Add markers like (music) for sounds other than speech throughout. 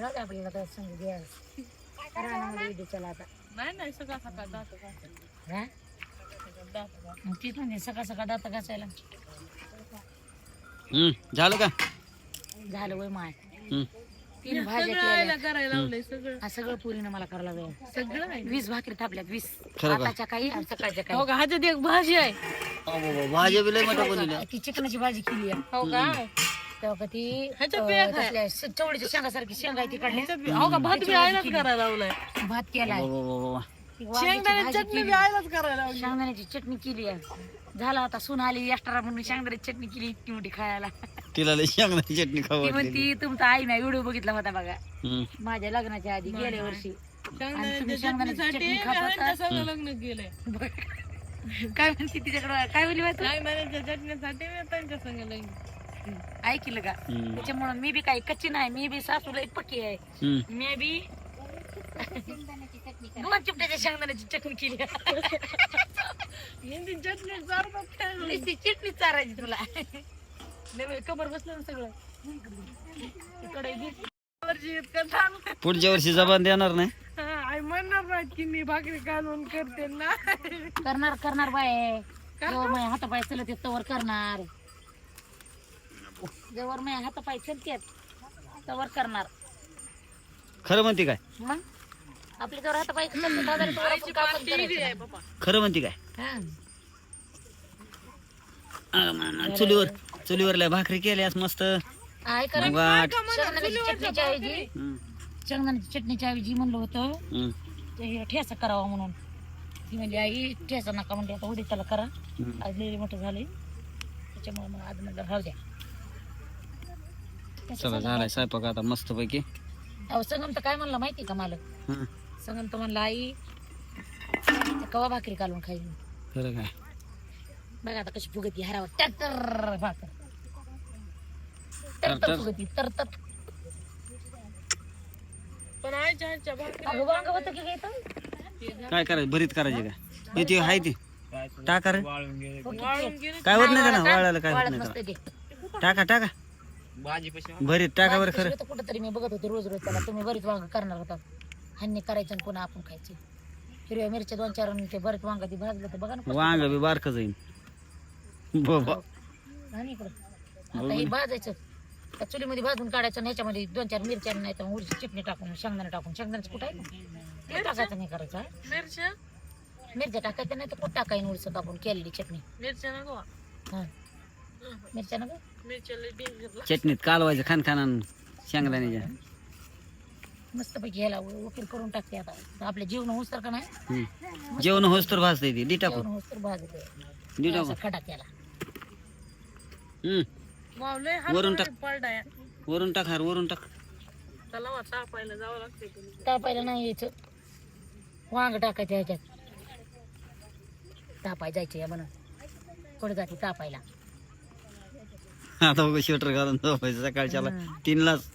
राहू दे आपल्याला तर संग गॅस रानामध्ये इथे चला आता. नाही नाही सकाळ जातो हा? मग सकाळ सकाळ दात घासायला. हम्म झालं का? झालं वय माय. हम्म. तीन भाज्या केल्या. करायला लावलंय सगळं. हा सगळं पुरीनं मला करायला लागलं सगळं आहे वीस भाकरी थापल्यात वीस. खरं का? आताच्या काही आणि सकाळच्या हो काही का? ह्याच्यात एक भाजी आहे. अहो, भाज्या बी लय मोठ्या बनवल्या. ती चिकनाची भाजी केली आहे. हो का? तेव्हा अं, खाय. श- चवळीच्या शेंगासारखी शेंगा आहे ती काढल्या हो का भात बी आयलाच करायला लावलाय. भात केलाय. वा, वा, वा, वा. ती वांग्याची शेंगदाण्याची भाजी चटणी बी केली. आयलाच करायला लावली. शेंगदाण्याची चटणी केली आहे. झाला आता सून आली एक्स्ट्रा म्हणून शेंगदाण्याची चटणी केली इतकी मोठी खायला. तिला लय शेंगदाण्याची चटणी खाऊ. म्हणती तुमचा आई ना व्हिडिओ बघितला होता बघा. हम्म. माझ्या लग्नाच्या आधी गेल्या वर्षी. आणि तुम्ही शेंगदाण्याच्या शेंगदाण्याची चटणीसाठी चटणी खात होता? ह्यांच्या संग लग्न केलंय. (laughs) काय म्हणते तिच्याकडे? काय बोलली तू? शेंगदाण्याच्या चटणीसाठी मी त्यांच्या संग लग्न ऐकलं का. त्याच्यामुळे मी बी काही कच्ची नाही मी बी सासूला एक पक्की आहे. मी बी दोन चिपट्याच्या शेंगदाण्याची चटणी केली. हिंदी चटणी नुसती चटणी चारायची तुला. नवे कबर बसलं ना सगळं. इकडे पुढच्या वर्षी जबान देणार नाही. हा, आई म्हणणार नाही की मी भाकरी कालवून करते ना. करणार करणार बाय. हातापाय चलत तवर करणार. जवळ माझ्या हातापाय चलतेत तवर करणार. खरं म्हणते काय? मग? आपले जवळ हातापाय चलते तवर आपण कापून करायचं. बाबा खरं म्हणते काय? हा. चुलीवर चुलीवर लय भाकरी केल्यास मस्त. आहे का रे? वाट. शेंगदाण्याची चटणीच्या ऐवजी. हम्म. शेंगदाण्याची चटणीच्या ऐवजी म्हणलं होतं हम्म. ते हे ठेचा करावा म्हणून. ती म्हणली आई ठेचा नका म्हणली आता उद्या त्याला करा. हम्म. आज लई मोठं झालंय त्याच्यामुळे मग आज म्हणलं राहू द्या. चला झालाय स्वयंपाक आता मस्त पैकी अहो संगम तर काय म्हणला माहिती का मला संगम तर म्हणला आई ते कवा भाकरी कालून खाईल? खरं काय? बघा आता कशी फुगती हरावर. टॅक्टर भाकर. तर टरटर. तर फुगती तर तर. पण आईच्या हातच्या भाकरी अगं वांग होतं की काय तर? काय करायचं? भरीत करायचे काय हे? ती. आहे ती टाका रे. वाळून गेले काय होत नाही ना वाळायला काय होत वाळत नाही ते त्याला. टाका. भरीत टाका बरं खरं. कुठं तरी मी बघत होते रोज रोज त्याला. तुम्ही बरीच वांग करणार होता. ह्यांनी करायचं आणि पुन्हा आपण खायचे. हिरव्या मिरच्या दोन चार आणि ते बरेच वांग ती भाजलं तर बघा ना वांग बी बारक जाईन. बाबा. आणि इकडं. आता हे भाजायचं. त्या चुलीमध्ये भाजून काढायचं आणि ह्याच्यामध्ये दोन चार मिरच्या नाही तर उडीची चटणी टाकून शेंगदाणे टाकून. शेंगदाण्याचं कुठं आहे? ते टाकायचं नाही करायचं हा? मिरच्या? मिरच्या टाकायचं नाही तर कुठं टाकायचं उडीचं कापून केलेली चटणी? मिरच्या नको. हा. मिरच्या ना मिरच्या लय डेंजर चटणीत कालवायचं खान खाना शेंगदाण्याच्या मस्त पैकी ह्याला वकील करून टाकते आता. तर आपल्या जीवन होस तर का नाही? हम्म. जेवण होस तर भाजता येते दी टाकून. जेवण भाजते दी टाकून. असा खडा हम्म. वाव लय वरून टाक. पडलाय वरून टाक हार वरून टाक. चला वा तापायला जावं लागते तापायला नाही यायचं. वांग टाकायचं ह्याच्यात. तापाय जायचं या म्हणून. पुढे जाते तापायला. आता बघ स्वेटर घालून झोपायचं सकाळच्याला. हम्म. तीनलाच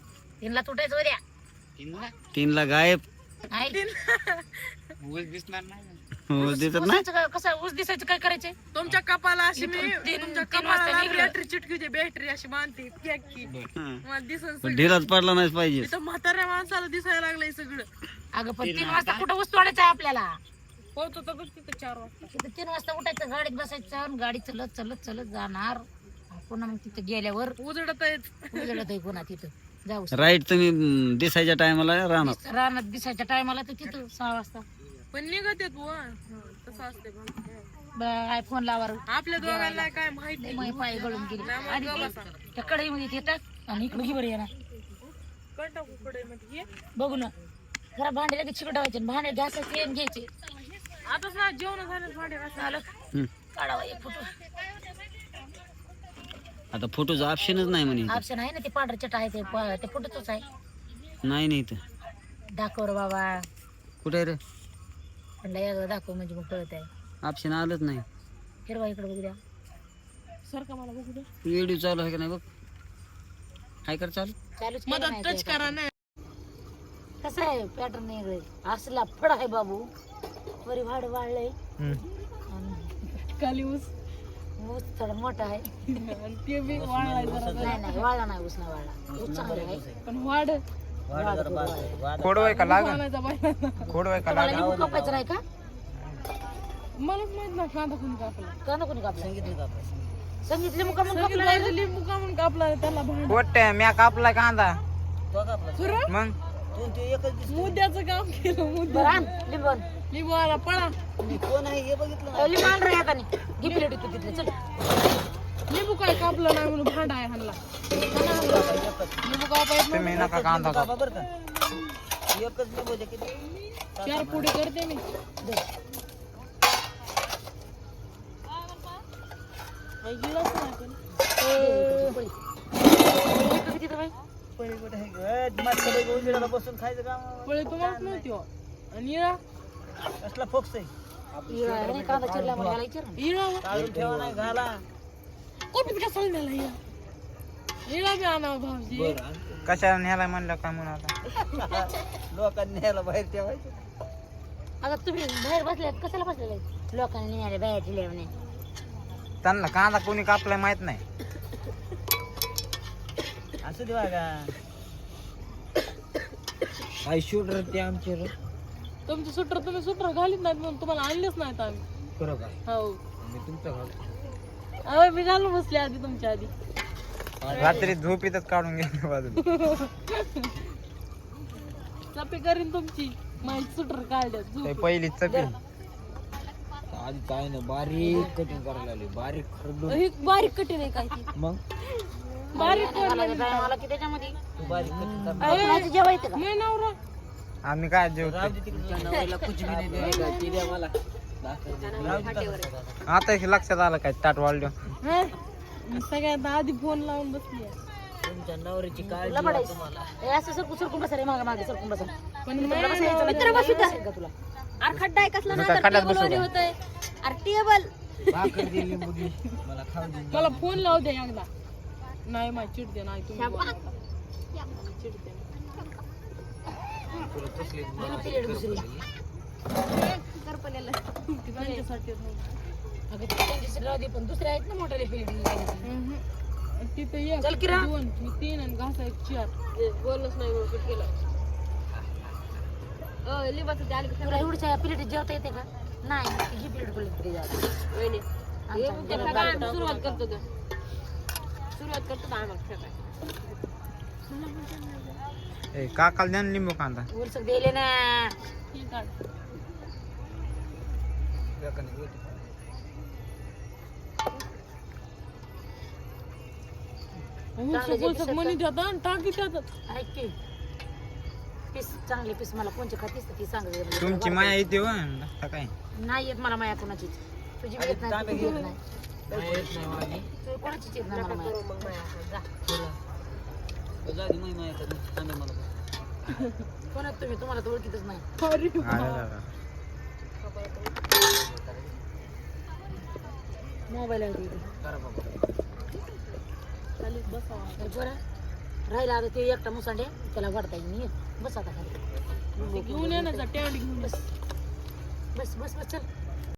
तीनला तुटायचं उद्या तीनला? गायब. उसाचं काय- कसं ऊस दिसायचं? काय करायचंय? तुमच्या कपाला अशी मी तीन- तीन- तुमच्या तीन वाजता कपाळाला निघलं. बॅटरी चिटकीची बॅटरी अशी बांधते की हं. मला दिसन पण ढिलाच पडला नाही पाहिजे. इथं म्हाताऱ्या माणसाला दिसायला लागलंय सगळं. अगं पण तीन वाजता? कुठं ऊस तोडायचा आहे आपल्याला? होत होतं बघ तिथं चार वाजता. तिथं तीन वाजता उठायचं गाडीत बसायचं आणि गाडी चलत चलत चलत जाणार. पुन्हा मग तिथं गेल्यावर उजडत आहेत. उजळत आहे पुन्हा तिथं. जाऊ. राईट तुम्ही दिसायच्या टायमाला राहणार. रानात दिसायच्या टायमाला तर तिथं सहा वाजता. पण निघत येत बुवा. हं, तसं असते पण. बाय फोन लावार आपल्या दोघांना काय माहिती मै पाय गळून गेली. नाही आणि ते-. त्या कढईमध्ये ते टाक आणि इकडे घे बरं येणार कंटा कुकडे मध्ये ये. बघू ना. जरा भांडे लगेच चिकटावायचे भांडे घासायचे आणि घ्यायचे. आताच ना जेवण झालं भांडे घासायला. झालं. हं. काढावा एक फोटो. आता फोटोचं ऑप्शनच नाही म्हणे इथं. ऑप्शन आहे ना ते पांढरं चट आहे ते प- ते फोटोच आहे. नाही नाही इथं. दाखव रे बाबा. कुठे रे? म्हणलं एकदा दाखव म्हणजे मग कळत आहे ऑप्शन आलंच नाही. हिरवा इकडे बघू द्या. सारखं मला बघू दे. व्हिडिओ चालू आहे का नाही बघ? हाय कर चालू. चालूच केलं मदत टच. करा नाही. कसं आहे? पॅटर्न वेगळे असला फड आहे बाबू. वरी भाड वाढलंय. आणि ऊस थोडा मोठा आहे. आणि ते बी वाळाय जरा नाही नाही वाळला नाही ऊस नाही वाळला. ऊस चांगला आहे. पण वाढ. खोडवाय का लागन आणायचा खोडवाय का तुम्हाला लागन लिंबू कापायचं नाही का? मलाच माहीत नाही कांदा कोणी कापला. कांदा कोणी कापला? संगीत लिंबू कापून संगीत कापला लिंबू कापला त्याला भांड. खोट म्या कापलाय कांदा. खरं मग? मुद्द्याचं काम केलं मुद्दा. बरं आण लिंबू आण. लिंबू आला पळा. लिंबू आण रे हाताने घे प्लेट तू तिथले चल लिंबू काय कापलं नाही म्हणून भांडा आहे ह्यांना लिंबू कापायचं तुम्ही नका कांदा काप चार पुढे करते मी. काही गिलास नाही पण. ए, पळी. इकडे किती तर बाई? पळे तुम्हालाच नव्हती हो. आणि आहे? ना, कांदा चिरला म्हणून याला विचार ना. इळा? कोटीत का सांगण्याला इळा. इळा बी आणा भाऊजी. कशाला न्यायला म्हणलं काय म्हणून आता? (laughs) आता तुम्ही बाहेर बसल्यात कशाला बसलेले लोकांनी निघाले बाहेरची लेवणे त्यांना कांदा कोणी कापलाय माहीत नाही. काय शूटर ते आमचे रे तुमचे सुटर तुम्ही सुटर घालीत नाहीत म्हणून तुम्हाला आणलेच नाहीत आम्ही. खरं का? हो. मी तुमचं घाल अहो मी घालून बसले आधी तुमच्या आधी. रात्री झोपीतच काढून घे बाजूला. चपे करीन तुमची. माहिती सुटर काढल्यात ते झोप. पहिली चपी. आधी काय ना बारीक कटिंग करायला लागली. बारीक खरडून. हे बारीक कठीण आहे काय ती? मग? बारीक करलेली. मला की त्याच्यामध्ये. बारीक कटिंग अरे, कुणाचं जेव्हा येतं का? मी नवरा. आम्ही काय जेवतो कुछ भी नाही द्यायला. ती द्या मला. आता हे लक्षात आलं काय ताट वाढलो. हा? मी सगळ्यात आधी फोन लावून बसली आहे. तुमच्या नवऱ्याची काळजी ए, असं सरकून सरकून बसा रे मागे मागे सरकून बसा पण तुला मी बसायचं नाही. मित्र बसू. द्या. का तुला. अरे खड्डा आहे कसला ना काय खड्ड्यात बसू का? होतंय अरे टेबल. भाकर दिली मुली मला खाऊ दे. मला फोन लावू दे एकदा. नाही माझी चिडते नाही तुम्ही. चिडते त्यांच्यासाठी नाही. अगं ती त्यांच्यासाठी राहू दे, पण दुसरे आहेत ना. तिथं एक चल. दोन मी तीन आणि घासा एक चार. बोलच नाही केलं. लिंबाचं ते आले तुला एवढ्या प्लेट जेवता येते का? नाही ती जी प्लेट पडली तरी जाऊ सुरुवात करतो सुरुवात करतो ना आम्हाला खेळायला. ए काकाला द्या ना लिंबू कांदा. दिले ना. हे काढ. उलसं उलसं मनी देतात आणि टाकी देतात ऐक की पीस चांगले पीस मला कोणचे खातीस तर ती सांग जरा. तुमची माया येते हो आता काय? नाही येत मला माया कोणाचीच. तुझी बी येत नाही तुझी येत नाही. तू कोणाचीच येत नाही मला माया. कोण आहेत तुम्ही? तुम्हाला तर ओळखीतच नाही. अरे अरे दादा. मोबाईल आहे. इथे बसावा बरं. राहिला आता ते एकटा मुसांडे त्याला वाढता येईल. बस आता खाली. घेऊन येण्याचा टॅड घेऊन ये. बस. बस बस बस चल.